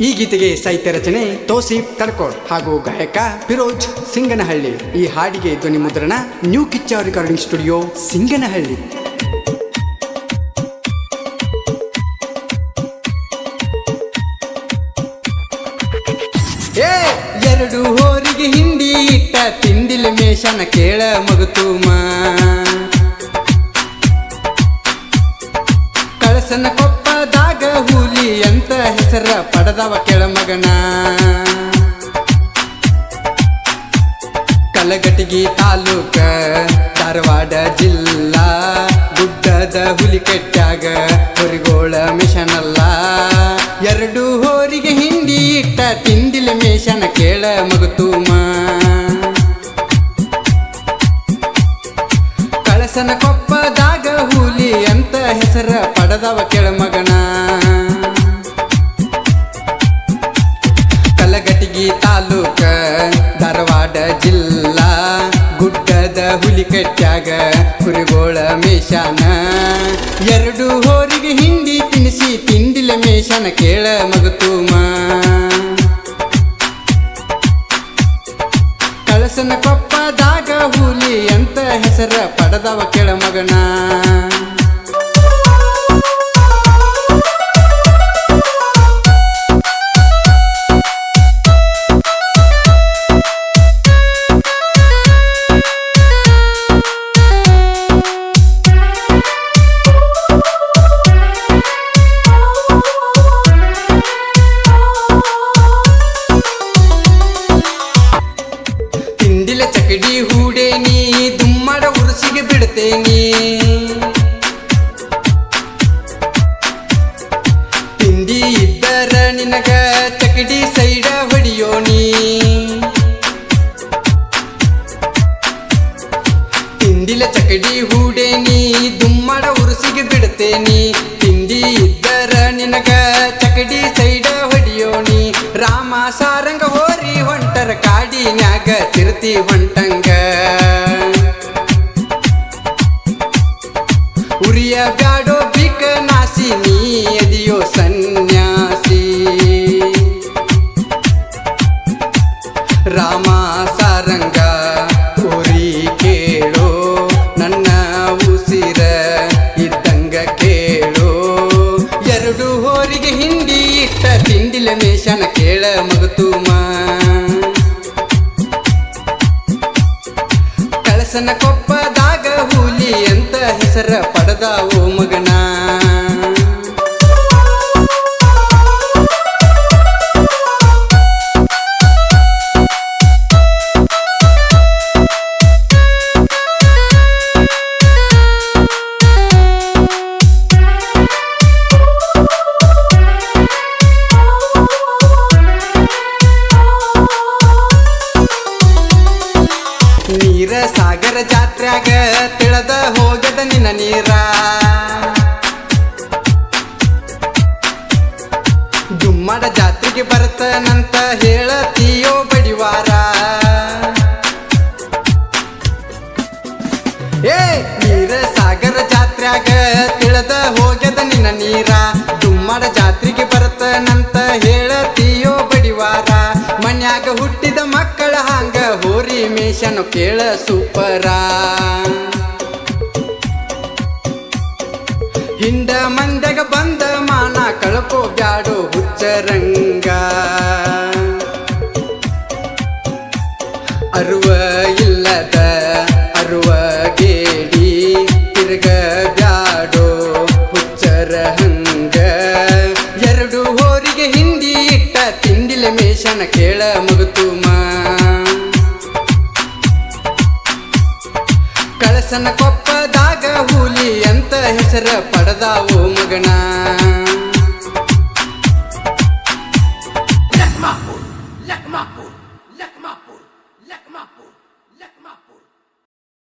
ಈ ಗೀತೆಗೆ ಸಾಹಿತ್ಯ ರಚನೆ ತೋಸಿ ತಡ್ಕೋಡ್ ಹಾಗೂ ಗಾಯಕ ಫಿರೋಜ್ ಸಿಂಗನಹಳ್ಳಿ. ಈ ಹಾಡಿಗೆ ಧ್ವನಿ ಮುದ್ರಣ new Kichcha recording studio Singanahalli. ಏ, ಎರಡು ಹೋರಿಗೆ ಹಿಂಡಿ ಇಟ್ಟ ತಿಂಡಿಲ ಮೇಷನ ಕೇಳ ಮಗುತೂಮ. ಕಳಸನ ಕೊಪ್ಪದಾಗ ಹುಲಿ ಅಂತ ಹೆಸರ ಪಡೆದವ ಕೆಳಮಗನ. ಕಲಗಟಗಿ ತಾಲೂಕ ಧಾರವಾಡ ಜಿಲ್ಲಾ ಗುಡ್ಡದ ಹುಲಿ ಕೆಟ್ಟಾಗ ಹೊರಿಗೋಳ ಅಲ್ಲ ಎರಡು ಹೋರಿಗೆ ಹಿಂಡಿ ಇಟ್ಟ ತಿಂದಿಲ್ಲ ಮೇಷನ ಕೇಳ ಮಗುತೂಮ. ಕಳಸನ ಕೊಪ್ಪದಾಗ ಹುಲಿ ಅಂತ ಹೆಸರ ಪಡೆದವ ಕೆಳಮಗನ. ಕಲಗಟಗಿ ತಾಲೂಕ, ಧಾರವಾಡ ಜಿಲ್ಲಾ, ಗುಡ್ಡದ ಹುಲಿ ಕಟ್ಟ್ಯಾಗ ಕುರಿಗೋಳ ಮೇಷಾನ ಎರಡು ಹೋರಿಗೆ ಹಿಂಡಿ ತಿನಿಸಿ ತಿಂಡಿಲ ಮೇಷನ ಕೇಳ ಮಗತೂಮ. ಕಳಸನ ಕೊಪ್ಪದಾಗ ಹುಲಿ ಅಂತ ಹೆಸರ ಪಡೆದವ ಕೆಳಮಗನ. ಉರುಸಿಗೆ ಬಿಡ್ತೇನಿ ತಿಂಡಿ ಇದ್ದರ ನಿನಗ ಚಕಡಿ ಸೈಡ ಹೊಡಿಯೋನಿ ತಿಂಡಿಲ ಚಕಡಿ ಹೂಡೇನಿ ದುಮ್ಮಡ ಉರುಸಿಗೆ ಬಿಡ್ತೇನಿ ತಿಂಡಿ ಇದ್ದರ ನಿನಗ ಚಕಡಿ ಸೈಡ ಹೊಡಿಯೋನಿ ರಾಮ ಸಾರಂಗ ಹೋರಿ ಹೊಂಟರ ಕಾಡಿನ್ಯಾಗ ತಿರುತಿ ಹೊಂಟಂಗ ಮೇಷನ ಕೇಳ ಮಗತುಮ. ಕಳಸನ ಕೊಪ್ಪದಾಗ ಹುಲಿ ಅಂತ ಹೆಸರ ಪಡೆದಾವೋ ಮಗನ. ನೀರ ಸಾಗರ ಜಾತ್ರ್ಯಾಗ ತಿಳದ ಹೋಗದ ನಿನ್ನ ನೀರ. ದುಮ್ಮಡ ಜಾತ್ರೆಗೆ ಬರ್ತನಂತ ಹೇಳತೀಯೋ ಬಡಿವಾರ. ಏ, ನೀರ ಸಾಗರ ಜಾತ್ರ್ಯಾಗ ತಿಳದ ಹೋಗದ ನಿನ್ನ ನೀರ. ದುಮ್ಮಡ ಜಾತ್ರೆಗೆ ಬರ್ತನಂತ ಹೇಳತೀಯೋ ಬಡಿವಾರ. ಮನ್ಯಾಗ ಹುಟ್ಟಿ ಮೇಷನು ಕೇಳ ಸೂಪರ. ಹಿಂದ ಮಂದಗ ಬಂದ ಮಾನ ಕಳಕೋ ಬ್ಯಾಡೋ ಹುಚ್ಚರಂಗ. ಅರುವ ಇಲ್ಲದ ಅರುವ ಗೇಡಿ ತಿರ್ಗ ಬ್ಯಾಡೋ ಹುಚ್ಚರ ಹಂಗ. ಎರಡು ಹೋರಿಗೆ ಹಿಂದಿ ಇಟ್ಟ ತಿಂಡಿಲ ಮೇಷನ ಕೇಳ ಮಗತುಮ ಕೊಪ್ಪದಾಗ ಹುಲಿ ಅಂತ ಹೆಸರ ಪಡೆದಾವು ಮಗನ.